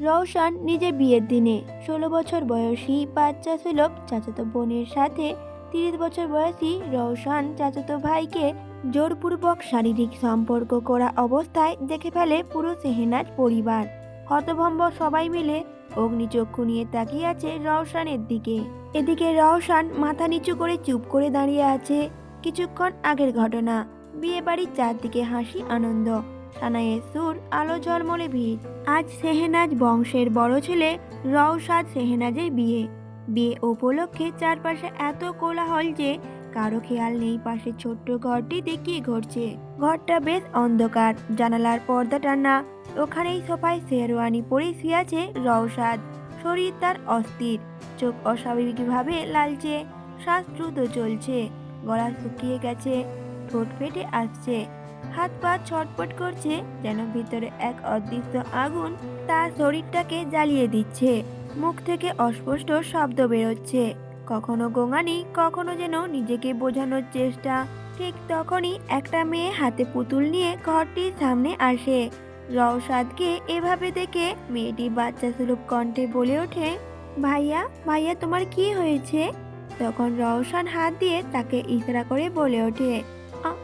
রওশন নিজের বিয়ের দিনে ষোলো বছর বয়সী বাচ্চা সুলভ চাচাতো বোনের সাথে তিরিশ বছর বয়সী রওশন চাচাতো ভাইকে জোরপূর্বক শারীরিক সম্পর্ক করা অবস্থায় দেখে ফেলে পুরো সেহেনাজ পরিবার। হতভম্ব সবাই মিলে অগ্নিচক্ষু নিয়ে তাকিয়ে আছে রওশানের দিকে। এদিকে রওশান মাথা নিচু করে চুপ করে দাঁড়িয়ে আছে। কিছুক্ষণ আগের ঘটনা। বিয়ে বাড়ির চারদিকে হাসি আনন্দ। সানায়ের সুর, আলো, ঝলমলে ভিড়। আজ সেহেনাজ বংশের বড় ছেলে রওশাদ সেহেনাজের বিয়ে। বিয়ে উপলক্ষে চারপাশে এত কোলাহল যে কারও খেয়াল নেই পাশে ছোট্ট ঘরটিতে কি ঘটছে। ঘরটা বেশ অন্ধকার, জানালার পর্দা টানা। ওখানেই সোফায় শেরওয়ানি পরে শুয়ে আছে রওশাদ। শরীর তার অস্থির, চোখ অস্বাভাবিকভাবে লালচে, শ্বাস দ্রুত চলছে। গলা শুকিয়ে গেছে, ঠোঁট ফেটে আসছে। হাত পা ছটপট করছে যেন ভিতরে এক অদৃশ্য আগুন তার শরীরটাকে জ্বালিয়ে দিচ্ছে। মুখ থেকে অস্পষ্ট শব্দ বেরোচ্ছে। কখনো গোঙানি, কখনো যেন নিজেকে বোঝানোর চেষ্টা। ঠিক তখনই একটা মেয়ে হাতে পুতুল নিয়ে ঘরটির সামনে আসে। রওসাদকে এভাবে দেখে মেয়েটি বাচ্চা সুলভ কণ্ঠে বলে ওঠে, ভাইয়া ভাইয়া, তোমার কি হয়েছে? তখন রওশান হাত দিয়ে তাকে ইশারা করে বলে ওঠে "আ-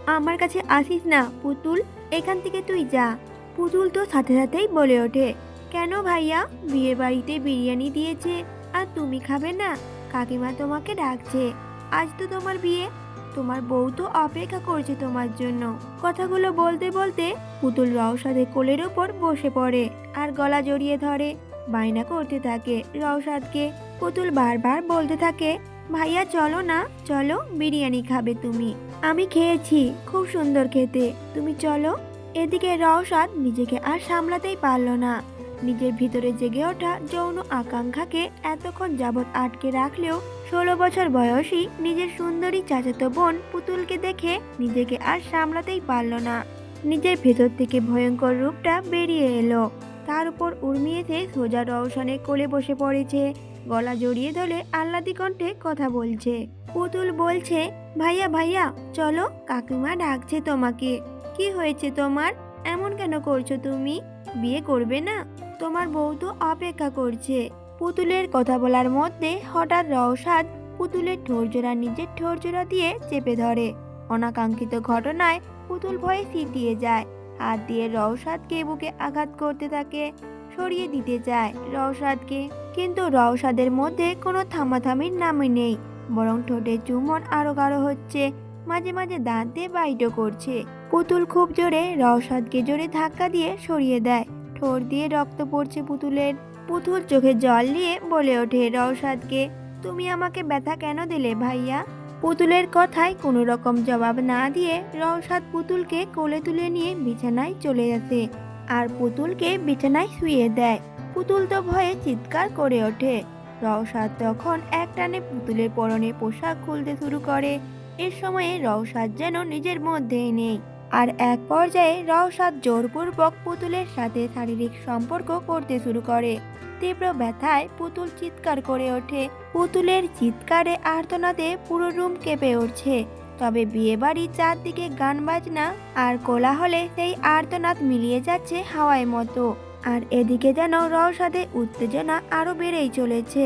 আমার কাছে আসিস না, পুতুল। এখান থেকে তুই যা। পুতুল তো সাথে সাথেই বলে ওঠে। কেন ভাইয়া? বিয়ে বাড়িতে বিরিয়ানি দিয়েছে, আর তুমি খাবে না। কাকিমা তোমাকে ডাকছে। আজ তো তোমার বিয়ে। তোমার বউ তো অপেক্ষা করছে তোমার জন্য। কথাগুলো বলতে বলতে পুতুল রওসাদে কোলের ওপর বসে পড়ে আর গলা জড়িয়ে ধরে। বায়না করতে থাকে রওসাদকে পুতুল বারবার বলতে থাকে ভাইয়া, চলো না। চলো, বিরিয়ানি খাবে তুমি। আমি খেয়েছি, খুব সুন্দর খেতে। তুমি চলো। এদিকে রওসাদ নিজেকে আর সামলাতেই পারল না। নিজের ভিতরে জেগে ওঠা যৌন আকাঙ্ক্ষাকে এতক্ষণ যাবৎ আটকে রাখলেও ষোলো বছর বয়সী নিজের সুন্দরী চাচাতো বোন পুতুলকে দেখে নিজেকে আর সামলাতেই পারল না। নিজের ভেতর থেকে ভয়ঙ্কর রূপটা বেরিয়ে এলো। তার উপর উর্মি এসে সোজা রওশনের কোলে বসে পড়েছে। গলা জড়িয়ে ধরে আহ্লাদি কণ্ঠে কথা বলছে। পুতুল বলছে, ভাইয়া ভাইয়া, চলো, কাকিমা ডাকছে তোমাকে। কি হয়েছে তোমার? এমন কেন করছ তুমি? বিয়ে করবে না? তোমার বউ তো অপেক্ষা করছে। পুতুলের কথা বলার মধ্যে হঠাৎ রওসাদ পুতুলের ঠোরজোড়া নিজের ঠোরজোড়া দিয়ে চেপে ধরে। অনাকাঙ্ক্ষিত ঘটনায় পুতুল ভয়ে সিটিয়ে যায়। হাত দিয়ে রওসাদকে বুকে আঘাত করতে থাকে। সরিয়ে দিতে চায় রওসাদকে কিন্তু রওসাদের মধ্যে কোনো থামাথামির নামই নেই। বরং ঠোঁটে চুমন আরও গাঢ় হচ্ছে। মাঝে মাঝে দাঁত দিয়ে বাইটও করছে। পুতুল খুব জোরে রওসাদকে জোরে ধাক্কা দিয়ে সরিয়ে দেয়। ঠোঁট দিয়ে রক্ত পড়ছে পুতুলের। পুতুল চোখে জল নিয়ে বলে ওঠে রওসাদকে তুমি আমাকে ব্যথা কেন দিলে ভাইয়া? পুতুলের কথায় কোনো রকম জবাব না দিয়ে রওসাদ পুতুলকে কোলে তুলে নিয়ে বিছানায় চলে আসে। আর পুতুলকে বিছানায় শুয়ে দেয়। পুতুল তো ভয়ে চিৎকার করে ওঠে। রওসাদ তখন একটানে পুতুলের পরনে পোশাক খুলতে শুরু করে। এর সময়ে রওসাদ যেন নিজের মধ্যেই নেই। আর এক পর্যায়ে রওসাদ জোরপূর্বক পুতুলের সাথে শারীরিক সম্পর্ক করতে শুরু করে। তীব্র ব্যথায় পুতুল চিৎকার করে ওঠে। পুতুলের চিৎকারে আর্তনাদে পুরো রুম কেঁপে উঠছে। তবে বিয়ে বাড়ির চারদিকে গান বাজনা আর কোলাহলে সেই আর্তনাদ মিলিয়ে যাচ্ছে হাওয়ায় মতো। আর এদিকে যেন রওসাদে উত্তেজনা আরও বেড়েই চলেছে।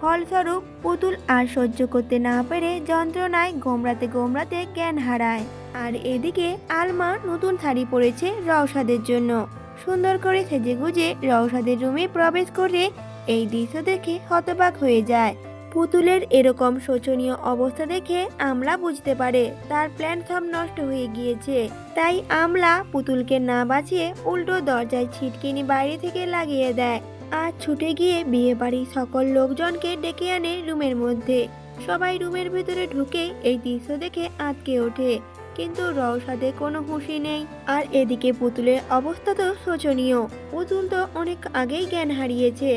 ফলস্বরূপ পুতুল আর সহ্য করতে না পেরে যন্ত্রণায় গোমরাতে গোমরাতে জ্ঞান হারায়। আর এদিকে আলমা নতুন শাড়ি পরেছে রওসাদের জন্য। সুন্দর করে সেজে গুজে রওসাদের রুমে প্রবেশ করে এই দৃশ্য দেখে হতবাক হয়ে যায়। পুতুলের এরকম শোচনীয় অবস্থা দেখে আমলা বুঝতে পারে, তার প্ল্যান সব নষ্ট হয়ে গিয়েছে। তাই আমলা পুতুলকে না বাঁচিয়ে উল্টো দরজায় ছিটকিনি বাইরে থেকে লাগিয়ে দেয় আর ছুটে গিয়ে বিয়ে বাড়ির সকল লোকজনকে ডেকে আনে রুমের মধ্যে। সবাই রুমের ভেতরে ঢুকে এই দৃশ্য দেখে আটকে ওঠে, কিন্তু রওসাদে কোনো হুঁশি নেই। আর এদিকে পুতুলের অবস্থা তো শোচনীয়, পুতুল তো অনেক আগেই জ্ঞান হারিয়েছে।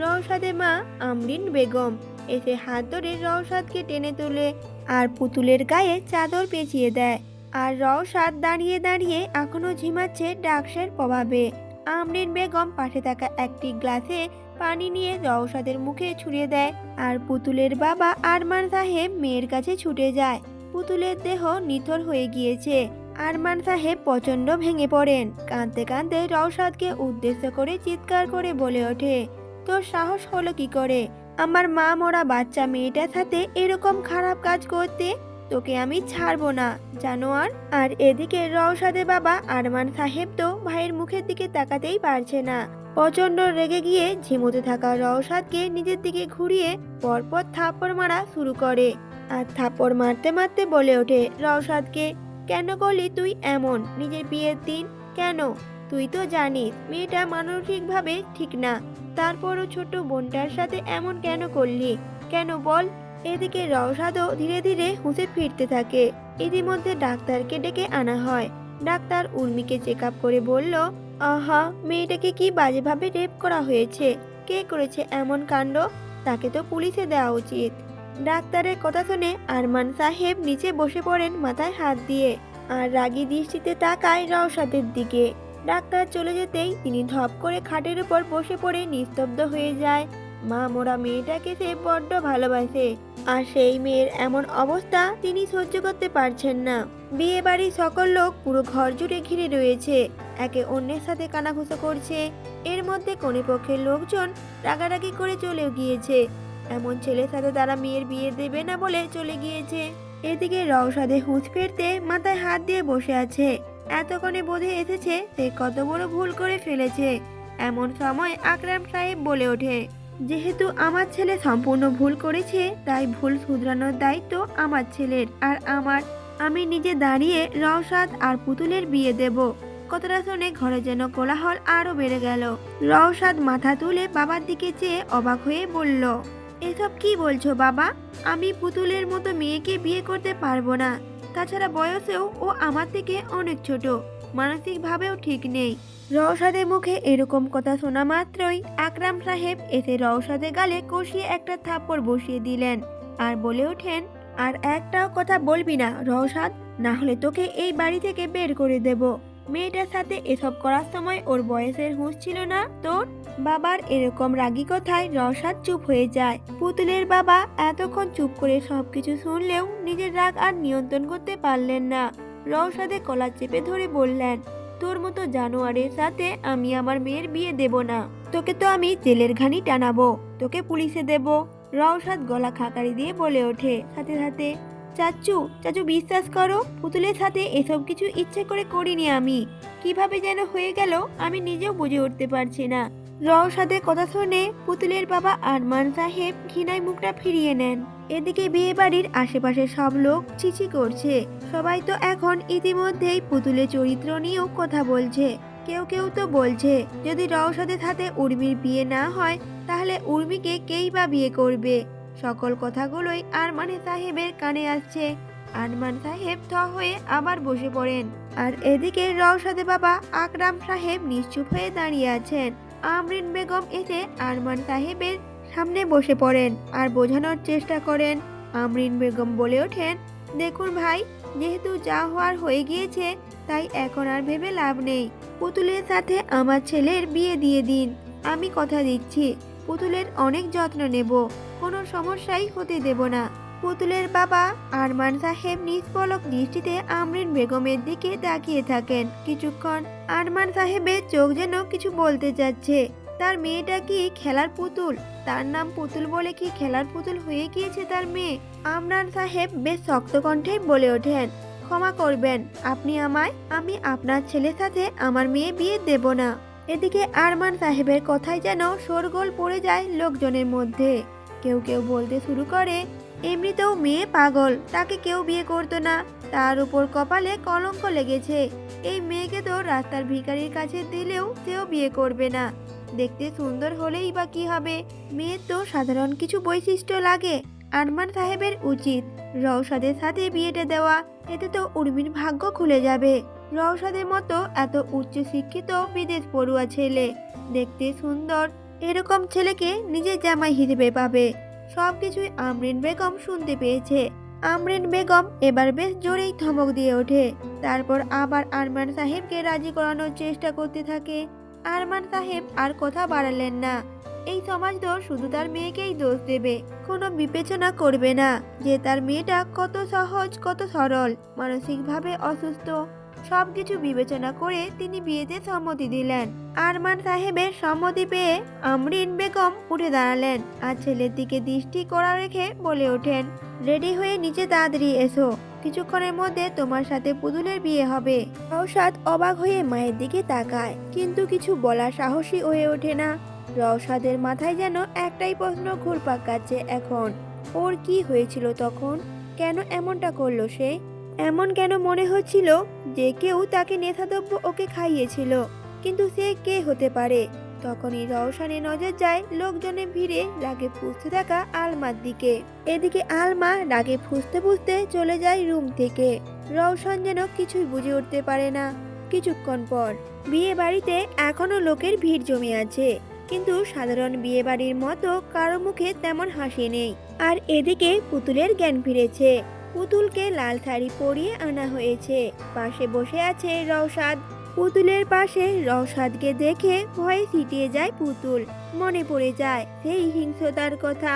রওসাদে মা আমরিন বেগম এসে হাত ধরে রওসাদকে টেনে তোলে আর পুতুলের গায়ে চাদর পেঁচিয়ে দেয়। আর রওসাদ দাঁড়িয়ে দাঁড়িয়ে এখনও ঝিমাচ্ছে ডাকসের প্রভাবে। আমরিন বেগম পাশে থাকা একটি গ্লাসে পানি নিয়ে রওসাদের মুখে ছুঁড়ে দেয় আর পুতুলের বাবা আরমান সাহেব মেয়ের কাছে ছুটে যায়। পুতুলের দেহ নিথর হয়ে গিয়েছে। আরমান সাহেব প্রচণ্ড ভেঙে পড়েন। কাঁদতে কাঁদতে রওশাদকে উদ্দেশ্য করে চিৎকার করে বলে ওঠে, তোর সাহস হলো কি করে? আমার মা মরা বাচ্চা মেয়েটার সাথে এরকম খারাপ কাজ করতে তোকে আমি ছাড়বো না, জানোয়ার। আর এদিকে রওশাদের বাবা আরমান সাহেব তো ভাইয়ের মুখের দিকে তাকাতেই পারছে না। প্রচণ্ড রেগে গিয়ে ঝিমুতে থাকা রওশাদকে নিজের দিকে ঘুরিয়ে পরপর থাপ্পড় মারা শুরু করে। আর থাপ্পড় মারতে মারতে বলে ওঠে রওশাদকে, কেন করলি তুই এমন? নিজের বিয়ের দিন? কেন? তুই তো জানিস, মেয়েটা মানসিকভাবে ঠিক না। তারপরও ছোট বোনটার সাথে এমন কেন করলি? কেন বল? এদিকে রওশাদও ধীরে ধীরে হুঁসে ফিরতে থাকে। ইতিমধ্যে ডাক্তারকে ডেকে আনা হয়। ডাক্তার উর্মিকে চেক আপ করে বলল, আহা, মেয়েটাকে কি বাজেভাবে রেপ করা হয়েছে? কে করেছে এমন কাণ্ড? তাকে তো পুলিশে দেওয়া উচিত। ডাক্তারের কথা শুনে আরমান সাহেব নিচে বসে পড়েন মাথায় হাত দিয়ে আর রাগী দৃষ্টিতে তাকায় রওশাদের দিকে। ডাক্তার চলে যেতেই তিনি ধপ করে খাটের উপর বসে পড়ে নিস্তব্ধ হয়ে যায়। মা মোরা মেয়েটাকে সে বড্ড ভালোবাসে আর সেই মেয়ের এমন অবস্থা তিনি সহ্য করতে পারছেন না। বিয়ে বাড়ির সকল লোক পুরো ঘর জুড়ে ঘিরে রয়েছে। একে অন্যের সাথে কানাঘুষো করছে। এর মধ্যে কনেপক্ষের লোকজন রাগারাগি করে চলেও গিয়েছে। এমন ছেলের সাথে তারা মেয়ের বিয়ে দেবে না বলে চলে গিয়েছে। এদিকে রওসাদে হুঁচ ফেরতে মাথায় হাত দিয়ে বসে আছে। এতক্ষণে বোধে এসেছে সে কত বড় ভুল করে ফেলেছে। এমন সময় আকরাম সাহেব বলে ওঠে, যেহেতু আমার ছেলে সম্পূর্ণ ভুল করেছে, তাই ভুল শুধরানোর দায়িত্ব আমার ছেলের। আর আমার, আমি নিজে দাঁড়িয়ে রওসাদ আর পুতুলের বিয়ে দেব। কথাটা শুনে ঘরে যেন কোলাহল আরও বেড়ে গেল। রওসাদ মাথা তুলে বাবার দিকে চেয়ে অবাক হয়ে বলল, এসব কি বলছো বাবা? আমি পুতুলের মতো মেয়েকে বিয়ে করতে পারব না। তাছাড়া বয়সেও ও আমার থেকে অনেক ছোট। মানসিকভাবেও ঠিক নেই। রওসাদের মুখে এরকম কথা শোনা মাত্রই আকরাম সাহেব এসে রওসাদের গালে কষিয়ে একটা থাপ্পড় বসিয়ে দিলেন আর বলে ওঠেন, আর একটাও কথা বলবি না রওসাদ না হলে তোকে এই বাড়ি থেকে বের করে দেব। মেয়েটার সাথে এসব করার সময় ওর বয়সের হুঁশ ছিল না। তোর বাবার এরকম রাগী কথায় রসাদ চুপ হয়ে যায়। পুতুলের বাবা এতক্ষণ চুপ করে সবকিছু শুনলেও নিজের রাগ আর নিয়ন্ত্রণ করতে পারলেন না। রওসাদে কলার চেপে ধরে বললেন, তোর মতো জানোয়ারের সাথে আমি আমার মেয়ের বিয়ে দেব না। তোকে তো আমি জেলের ঘানি টানাবো, তোকে পুলিশে দেব। রওসাদ গলা খাকারি দিয়ে বলে ওঠে। সাথে সাথে চাচু চাচু বিশ্বাস করো, পুতুলের সাথে এসব কিছু ইচ্ছে করে করিনি আমি। কীভাবে যেন হয়ে গেল, আমি নিজেও বুঝে উঠতে পারছি না। রওসাদের কথা শুনে পুতুলের বাবা আরমান সাহেব ঘৃণায় মুখটা ফিরিয়ে নেন। এদিকে বিয়ে বাড়ির আশেপাশে সব লোক চিচি করছে। সবাই তো এখন ইতিমধ্যেই পুতুলের চরিত্র নিয়েও কথা বলছে। কেউ কেউ তো বলছে, যদি রওসাদের সাথে উর্মির বিয়ে না হয়, তাহলে উর্মিকে কেই বা বিয়ে করবে? সকল কথাগুলোই আরমানে সাহেবের কানে আসছে। আরমান সাহেব থ হয়ে আবার বসে পড়েন। আর এদিকে রওসাদে বাবা আকরাম সাহেব নিশ্চুপ হয়ে দাঁড়িয়ে আছেন। আমরিন বেগম এসে আরমান সাহেবের সামনে বসে পড়েন আর বোঝানোর চেষ্টা করেন। আমরিন বেগম বলে ওঠেন, দেখুন ভাই, যেহেতু যা হওয়ার হয়ে গিয়েছে, তাই এখন আর ভেবে লাভ নেই। পুতুলের সাথে আমার ছেলের বিয়ে দিয়ে দিন। আমি কথা দিচ্ছি। পুতুলের অনেক যত্ন নেব। কোনো সমস্যাই হতে দেব না। পুতুলের বাবা আরমান সাহেব নিষ্পলক দৃষ্টিতে আমরিন বেগমের দিকে তাকিয়ে থাকেন। কিছুক্ষণ আরমান সাহেবের চোখ যেন কিছু বলতে যাচ্ছে। তার মেয়েটা কি খেলার পুতুল? তার নাম পুতুল বলে কি খেলার পুতুল হয়ে গিয়েছে তার মেয়ে? আমরান সাহেব বেশ শক্ত কণ্ঠে বলে ওঠেন, ক্ষমা করবেন, আপনি আমায়, আমি আপনার ছেলের সাথে আমার মেয়ে বিয়ে দেব না। এদিকে আরমান সাহেবের কথায় যেন শোরগোল পড়ে যায় লোকজনের মধ্যে। কেউ কেউ বলতে শুরু করে, এমনিতেও মেয়ে পাগল, তাকে কেউ বিয়ে করতো না। তার উপর কপালে কলঙ্ক লেগেছে। এই মেয়েকে তো রাস্তার ভিখারির কাছে দিলেও সেও বিয়ে করবে না। দেখতে সুন্দর হলেই বা কি হবে? মেয়ের তো সাধারণ কিছু বৈশিষ্ট্য লাগে। আরমান সাহেবের উচিত রওসাদের সাথে বিয়েটা দেওয়া। এতে তো উর্মির ভাগ্য খুলে যাবে। রওসাদের মতো এত উচ্চ শিক্ষিত বিদেশ পড়ুয়া ছেলে দেখতে সুন্দর এরকম ছেলেকে নিজের জামাই হিসেবে পাবে। সবকিছুই আমরিন বেগম শুনতে পেয়েছে। আমরিন বেগম এবার বেশ জোরেই ধমক দিয়ে ওঠে। তারপর আবার আরমান সাহেবকে রাজি করানোর চেষ্টা করতে থাকে। আরমান সাহেব আর কথা বাড়ালেন না। এই সমাজ তো শুধু তার মেয়েকেই দোষ দেবে, কোনো বিবেচনা করবে না যে তার মেয়েটা কত সহজ, কত সরল, মানসিকভাবে অসুস্থ। সবকিছু বিবেচনা করে তিনি বিয়েতে সম্মতি দিলেন। আরমান সাহেবের সম্মতি পেয়ে আমরিন বেগম উঠে দাঁড়ালেন আর ছেলের দিকে দৃষ্টি করা রেখে বলে ওঠেন, রেডি হয়ে নিচে তাড়াতাড়ি এসো। কিছুক্ষণের মধ্যে তোমার সাথে পুতুলের বিয়ে হবে। রওশাদ অবাক হয়ে মায়ের দিকে তাকায়, কিন্তু কিছু বলার সাহসী হয়ে ওঠে না। রওশাদের মাথায় যেন একটাই প্রশ্ন ঘুরপাক কাটছে এখন, ওর কি হয়েছিল তখন? কেন এমনটা করল সে? এমন কেন মনে হচ্ছিল যে কেউ তাকে নেশাদ্রব্য ওকে খাইয়েছিল? কিন্তু সে কে হতে পারে? তখনই রওশানের নজর যায় লোকজনের ভিড়ে রাগে ফুসতে থাকা আলমার দিকে। এদিকে আলমা রাগে ফুসতে ফুসতে চলে যায় রুম থেকে। রওশন যেন কিছুই বুঝে উঠতে পারে না। কিছুক্ষণ পর বিয়ে বাড়িতে এখনও লোকের ভিড় জমে আছে। কিন্তু সাধারণ বিয়ে বাড়ির মতো কারও মুখে তেমন হাসি নেই। আর এদিকে পুতুলের জ্ঞান ফিরেছে। পুতুলকে লাল শাড়ি পরিয়ে আনা হয়েছে। পাশে বসে আছে রওশাদ। পুতুলের পাশে রওশাদকে দেখে ভয়ে ছিটিয়ে যায় পুতুল। মনে পড়ে যায় সেই হিংসতার কথা।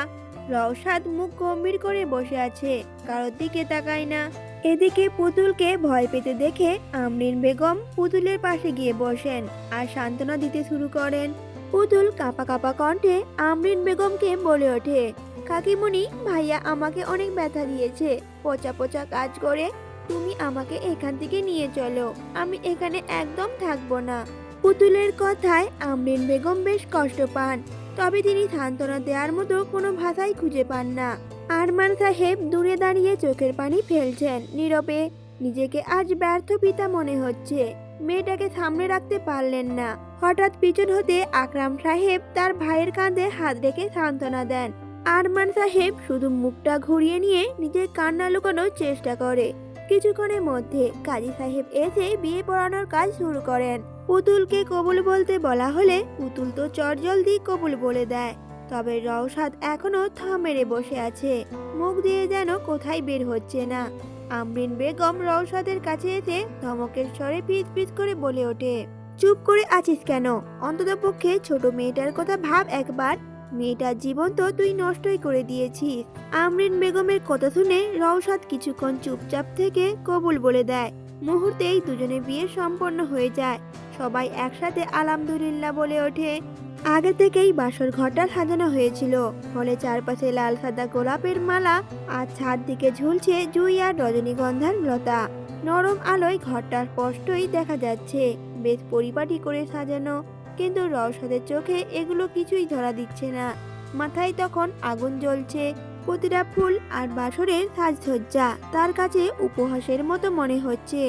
রওশাদ মুখ গম্ভীর করে বসে আছে, কারোর দিকে তাকায় না। এদিকে পুতুলকে ভয় পেতে দেখে আমরিন বেগম পুতুলের পাশে গিয়ে বসেন আর সান্ত্বনা দিতে শুরু করেন। পুতুল কাপা কাপা কণ্ঠে আমরিন বেগমকে বলে ওঠে কাকিমণি, ভাইয়া আমাকে অনেক ব্যথা দিয়েছে। পচা পচা কাজ করে তুমি আমাকে এখান থেকে নিয়ে চলো। আমি এখানে একদম থাকব না। পুতুলের কথায় আমরিন বেগম বেশ কষ্ট পান। তবে তিনি সান্ত্বনা দেওয়ার মতো কোনো ভাষাই খুঁজে পান না। আরমান সাহেব দূরে দাঁড়িয়ে চোখের পানি ফেলছেন। নীরবে, নিজেকে আজ ব্যর্থ পিতা মনে হচ্ছে। মেয়েটাকে সামনে রাখতে পারলেন না। হঠাৎ পিছন হতে আকরাম সাহেব তার ভাইয়ের কাঁধে হাত রেখে সান্ত্বনা দেন। আরমান সাহেব শুধু মুখটা ঘুরিয়ে নিয়ে নিজের কান্না লুকানোর চেষ্টা করে। কিছুক্ষণের মধ্যে কাজী সাহেব এসে বিয়ে পড়ানোর কাজ শুরু করেন। পুতুলকে কবুল বলতে বলা হলে পুতুল তো চটজলদি কবুল বলে দেয়, তবে রওশাদ এখনও থা মেরে বসে আছে। মুখ দিয়ে যেন কোথায় বের হচ্ছে না। আমরিন বেগম রওশাদের কাছে এসে ধমকের স্বরে পিচ পিচ করে বলে ওঠে, চুপ করে আছিস কেন? অন্তত পক্ষে ছোট মেয়েটার কথা ভাব একবার। মেয়েটার জীবন তো তুই নষ্টই করে দিয়েছিস। আমরিন বেগমের কথা শুনে রওশাদ কিছুক্ষণ চুপচাপ থেকে কবুল বলে দেয়। মুহূর্তেই দুজনে বিয়ে সম্পন্ন হয়ে যায়। সবাই একসাথে আলহামদুলিল্লাহ বলে ওঠে। আগে থেকেই বাসর ঘরটা সাজানো হয়েছিল। ফলে চারপাশে লাল সাদা গোলাপের মালা আর ছাদ দিকে ঝুলছে জুই আর রজনীগন্ধার লতা। নরম আলোয় ঘরটা স্পষ্টই দেখা যাচ্ছে। বেশ পরিপাটি করে সাজানো। কিন্তু রওশাদের চোখে এগুলো কিছুই ধরা দিচ্ছে না। মাথায় তখন আগুন জ্বলছে, প্রতিটা ফুল আর বাসরের সাজসজ্জা। তার কাছে উপহাসের মতো মনে হচ্ছে।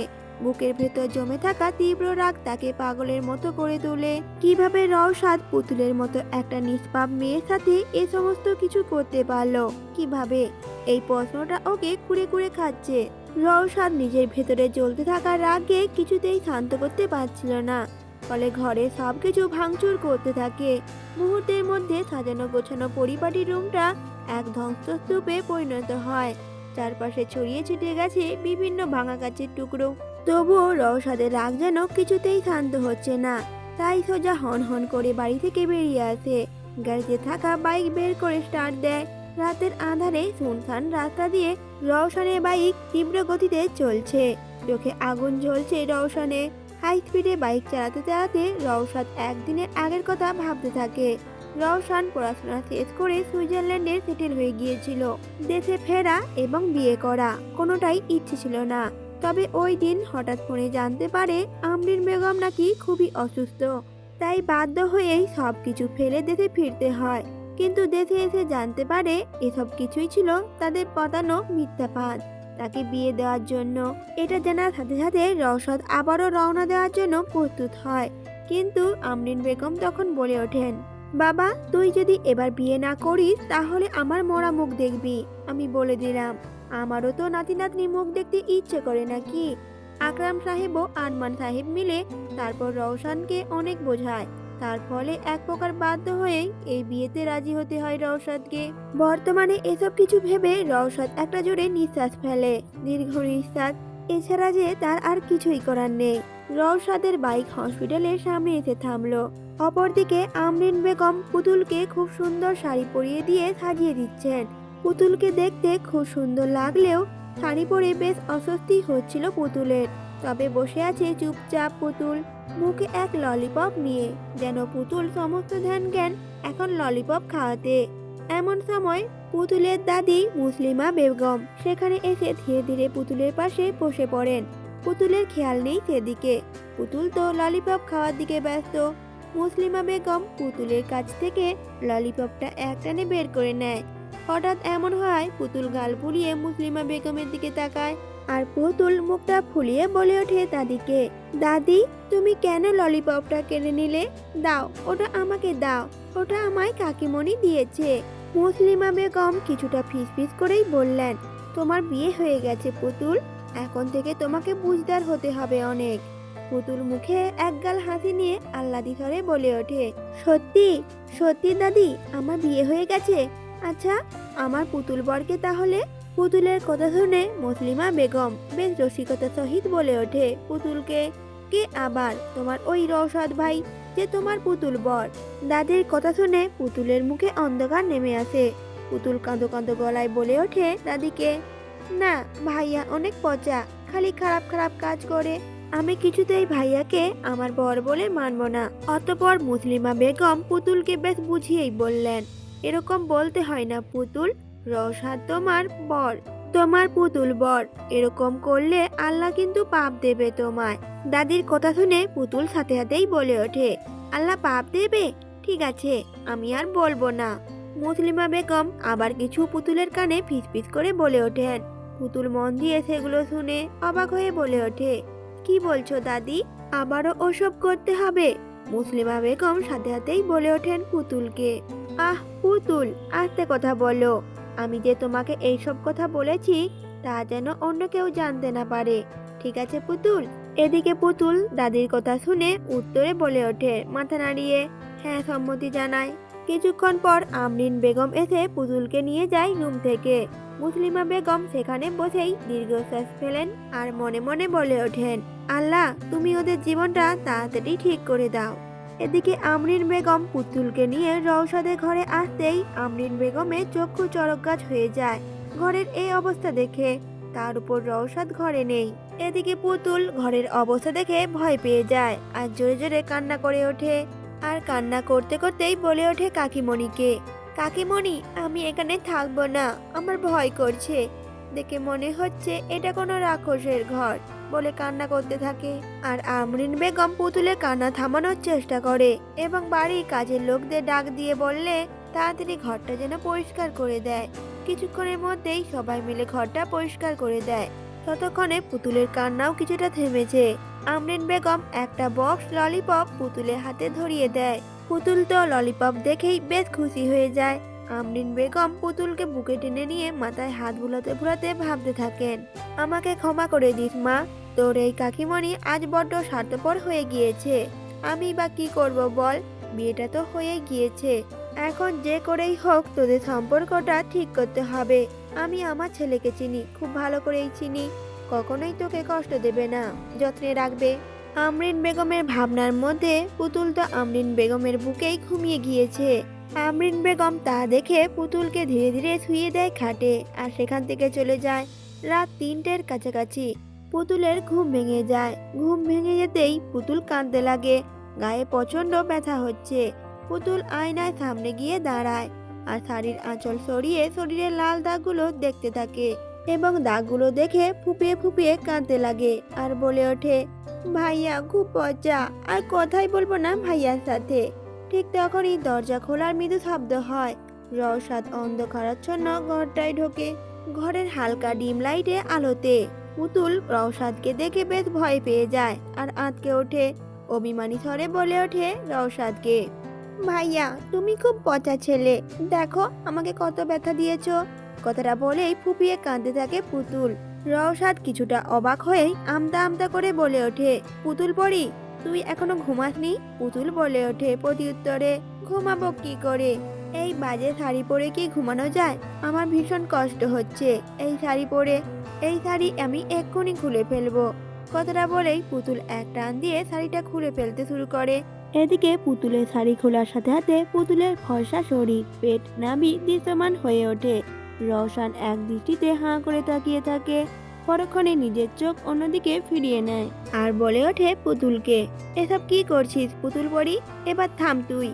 বুকের ভেতর জমে থাকা তীব্র রাগ তাকে পাগলের মতো করে তোলে। কীভাবে রওশাদ পুতুলের মতো একটা নিষ্পাপ মেয়ের সাথে এ সমস্ত কিছু করতে পারল? কীভাবে? এই প্রশ্নটা ওকে কুড়ে কুড়ে খাচ্ছে। রওশাদ নিজের ভেতরে জ্বলতে থাকা রাগকে কিছুতেই শান্ত করতে পারছিল না। ফলে ঘরে সবকিছু ভাঙচুর করতে থাকে। মুহূর্তের মধ্যে সাজানো গোছানো পরিপাটি রুমটা এক ধ্বংসস্তূপে পরিণত হয়। চারপাশে ছড়িয়ে ছিটিয়ে গেছে বিভিন্ন ভাঙা কাচের টুকরো। তবুও রওশাদের রাগ যেন কিছুতেই শান্ত হচ্ছে না। তাই সোজা হন হন করে বাড়ি থেকে বেরিয়ে আসে। গাড়িতে থাকা বাইক বের করে স্টার্ট দেয়। রাতের আধারে শুনশান রাস্তা দিয়ে রওশনের বাইক তীব্র গতিতে চলছে। চোখে আগুন জ্বলছে রওশনে হাই স্পিডে বাইক চালাতে চালাতে রওশাদ একদিনের আগের কথা ভাবতে থাকে। রওশান পড়াশোনা শেষ করে সুইজারল্যান্ডে সেটেল হয়ে গিয়েছিল। দেশে ফেরা এবং বিয়ে করা কোনোটাই ইচ্ছে ছিল না। তবে ওই দিন হঠাৎ ফোনে জানতে পারে আমরিন বেগম নাকি খুবই অসুস্থ। তাই বাধ্য হয়েই সব কিছু ফেলে দেশে ফিরতে হয়। কিন্তু দেশে এসে জানতে পারে এসব কিছুই ছিল তাদের পতানো মিথ্যা মিথ্যাপাত। তাকে বিয়ে দেওয়ার জন্য। এটা জানার সাথে সাথে রসদ আবারও রওনা দেওয়ার জন্য প্রস্তুত হয়। কিন্তু আমরিন বেগম তখন বলে ওঠেন, বাবা, তুই যদি এবার বিয়ে না করিস, তাহলে আমার মরা মুখ দেখবি। আমি বলে দিলাম, আমারও তো নাতি নাতনি মুখ দেখতে ইচ্ছে করে নাকি? আকরাম সাহেব ও আনমান সাহেব মিলে তারপর রওশানকে অনেক বোঝায়। তার ফলে এক প্রকার বাধ্য হয়েই এই বিয়েতে রাজি হতে হয় রওশাদকে। বর্তমানে এসব কিছু ভেবে রওশাদ একটা জোরে নিঃশ্বাস ফেলে। দীর্ঘ নিঃশ্বাস, এছাড়া যে তার আর কিছুই করার নেই। রওশাদের বাইক হসপিটালের সামনে এসে থামলো। অপরদিকে আমরিন বেগম পুতুলকে খুব সুন্দর শাড়ি পরিয়ে দিয়ে সাজিয়ে দিচ্ছেন। পুতুলকে দেখতে খুব সুন্দর লাগলেও শাড়ি পরে বেশ অস্বস্তি হচ্ছিল পুতুলের। তবে বসে আছে চুপচাপ পুতুল। মুখে এক ললিপপ নিয়ে, যেন পুতুল সমস্ত ধ্যান জ্ঞান এখন ললিপপ খাওয়াতে। এমন সময় পুতুলের দাদি মুসলিমা বেগম সেখানে এসে ধীরে ধীরে পুতুলের পাশে বসে পড়েন। পুতুলের খেয়াল নেই সেদিকে। পুতুল তো ললিপপ খাওয়ার দিকে ব্যস্ত। মুসলিমা বেগম পুতুলের কাছ থেকে ললিপপটা একটানে বের করে নেয়। হঠাৎ এমন হয় পুতুল গাল ফুলিয়ে মুসলিমা বেগমের দিকে তাকায়। আর পুতুল মুখটা ফুলিয়ে বলে ওঠে দাদিকে। দাদি, তুমি কেন ললিপপটা কেড়ে নিলে? দাও, ওটা আমাকে দাও। ওটা আমায় কাকিমণি দিয়েছে। মুসলিমা বেগম কিছুটা ফিসফিস করেই বললেন, তোমার বিয়ে হয়ে গেছে পুতুল, এখন থেকে তোমাকে বুঝদার হতে হবে অনেক। পুতুল মুখে একগাল হাসি নিয়ে আল্লাদি ধরে বলে ওঠে, সত্যি? সত্যি দাদি, আমার বিয়ে হয়ে গেছে? আচ্ছা আমার পুতুল বরকে তাহলে পুতুলের কথা শুনে মুসলিমা বেগম বেশ রসিকতা সহিত বলে ওঠে, পুতুলকে? কে আবার? তোমার ওই রৌসাদ ভাই যে তোমার পুতুল বর? দাদির কথা শুনে পুতুলের মুখে অন্ধকার নেমে আসে। পুতুল কাঁদো কাঁদো গলায় বলে ওঠে, দাদিকে, না, ভাইয়া অনেক পচা, খালি খারাপ খারাপ কাজ করে। আমি কিছুতেই ভাইয়াকে আমার বর বলে মানব না। অতপর মুসলিমা বেগম পুতুলকে বেশ বুঝিয়েই বললেন, এরকম বলতে হয় না পুতুল রসাদ তোমার বর, তোমার পুতুল বর। এরকম করলে আল্লাহ কিন্তু পাপ দেবে তোমায়। দাদির কথা শুনে পুতুল সাথে সাথেই বলে ওঠে, আল্লাহ পাপ দেবে? ঠিক আছে, আমি আর বলব না। মুসলিমা বেগম আবার কিছু পুতুলের কানে ফিসফিস করে বলে ওঠেন। পুতুল মন দিয়ে সেগুলো শুনে অবাক হয়ে বলে ওঠে, কি বলছো দাদি? আবারও ওসব করতে হবে? মুসলিমা বেগম সাথে সাথেই বলে ওঠেন পুতুলকে, আহ, পুতুল, আস্তে কথা বলো। আমি যে তোমাকে এইসব কথা বলেছি, তা যেন অন্য কেউ জানতে না পারে। ঠিক আছে পুতুল? এদিকে পুতুল দাদির কথা শুনে উত্তরে বলে ওঠে, মাথা নাড়িয়ে হ্যাঁ সম্মতি জানায় কিছুক্ষণ পর আমরিন বেগম এসে পুতুলকে নিয়ে যায় রুম থেকে। মুসলিমা বেগম সেখানে বসেই দীর্ঘশ্বাস ফেলেন আর মনে মনে বলে ওঠেন, আল্লাহ, তুমি ওদের জীবনটা তাড়াতাড়ি ঠিক করে দাও। এদিকে আমরিন বেগম পুতুলকে নিয়ে রৌসাদের ঘরে আসতেই আমরিন বেগমের চক্ষু চরক গাছ হয়ে যায়। ঘরের এই অবস্থা দেখে তার উপর রৌসাদ ঘরে নেই। এদিকে পুতুল ঘরের অবস্থা দেখে ভয় পেয়ে যায় আর জোরে জোরে কান্না করে ওঠে। আর কান্না করতে করতেই বলে ওঠে কাকিমণিকে, কাকিমণি, আমি এখানে থাকব না, আমার ভয় করছে। দেখে মনে হচ্ছে এটা কোনো রাক্ষসের ঘর। বলে কান্না করতে থাকে। আর আমরিন বেগম পুতুলের কান্না থামানোর চেষ্টা করে এবং বাড়ির কাজের লোকদের ডাক দিয়ে বললে, তাড়াতাড়ি ঘরটা যেন পরিষ্কার করে দেয়। কিছুক্ষণের মধ্যেই সবাই মিলে ঘরটা পরিষ্কার করে দেয়। ততক্ষণে পুতুলের কান্নাও কিছুটা থেমেছে। আমরিন বেগম একটা বক্স ললিপপ পুতুলের হাতে ধরিয়ে দেয়। পুতুল তো ললিপপ দেখেই বেশ খুশি হয়ে যায়। আমরিন বেগম পুতুলকে বুকে টেনে নিয়ে মাথায় হাত বুলাতে বুলাতে ভাবতে থাকেন, আমাকে ক্ষমা করে দিস মা। তোর এই কাকিমণি আজ বড্ড স্বার্থপর হয়ে গিয়েছে। আমি বা কি করব বল? বিয়েটা তো হয়ে গিয়েছে। এখন যে করেই হোক তোদের সম্পর্কটা ঠিক করতে হবে। আমি আমার ছেলেকে চিনি, খুব ভালো করেই চিনি। কখনোই তোকে কষ্ট দেবে না, যত্নে রাখবে। আমরিন বেগমের ভাবনার মধ্যে পুতুল তো আমরিন বেগমের বুকেই ঘুমিয়ে গিয়েছে। আমরিন বেগম তা দেখে পুতুলকে ধীরে ধীরে শুয়ে দেয় খাটে আর সেখান থেকে চলে যায়। রাত তিনটের কাছাকাছি। পুতুলের ঘুম ভেঙে যায়। ঘুম ভেঙে যেতেই পুতুল কাঁদতে লাগে। গায়ে প্রচণ্ড ব্যথা হচ্ছে। পুতুল আয়নায় সামনে গিয়ে দাঁড়ায় আর শাড়ির আঁচল সরিয়ে শরীরের লাল দাগগুলো দেখতে থাকে এবং দাগগুলো দেখে ফুপিয়ে ফুপিয়ে কাঁদতে লাগে আর বলে ওঠে, ভাইয়া, খুব পচা। আর কথাই বলব না ভাইয়ার সাথে। ঠিক তখনই দরজা খোলার মৃদু শব্দ হয়। রসাদ অন্ধকারাচ্ছন্ন ঘরটায় ঢোকে। ঘরের হালকা ডিম লাইটে আলোতে। পুতুল রওসাদকে দেখে বেশ ভয় পেয়ে যায় আর আঁতকে ওঠে। অভিমানী স্বরে বলে ওঠে রওসাদকে ভাইয়া, তুমি খুব পচা ছেলে। দেখো, আমাকে কত ব্যথা দিয়েছ। কথাটা বলেই ফুপিয়ে কাঁদতে থাকে পুতুল। রওসাদ কিছুটা অবাক হয়ে আমতা আমতা করে বলে ওঠে, পুতুল পড়ি তুই এখনও ঘুমাসনি? পুতুল বলে ওঠে প্রতি উত্তরে ঘুমাবো কি করে? এই বাজে শাড়ি পরে কি ঘুমানো যায়? আমার ভীষণ কষ্ট হচ্ছে। এই শাড়ি পরে এই শাড়ি আমি এক্ষুনি খুলে ফেলব। কথাটা বলেই পুতুল এক টান দিয়ে শাড়িটা খুলে ফেলতে শুরু করে। এদিকে পুতুলের শাড়ি খোলার সাথে সাথে পুতুলের ফর্সা শরীর, পেট নাভি দৃশ্যমান হয়ে ওঠে। রওশান এক দৃষ্টিতে হাঁ করে তাকিয়ে থাকে। পরক্ষণে নিজের চোখ অন্যদিকে ফিরিয়ে নেয়। আর বলে ওঠে পুতুলকে, এসব কি করছিস পুতুল পরি? এবার থাম তুই।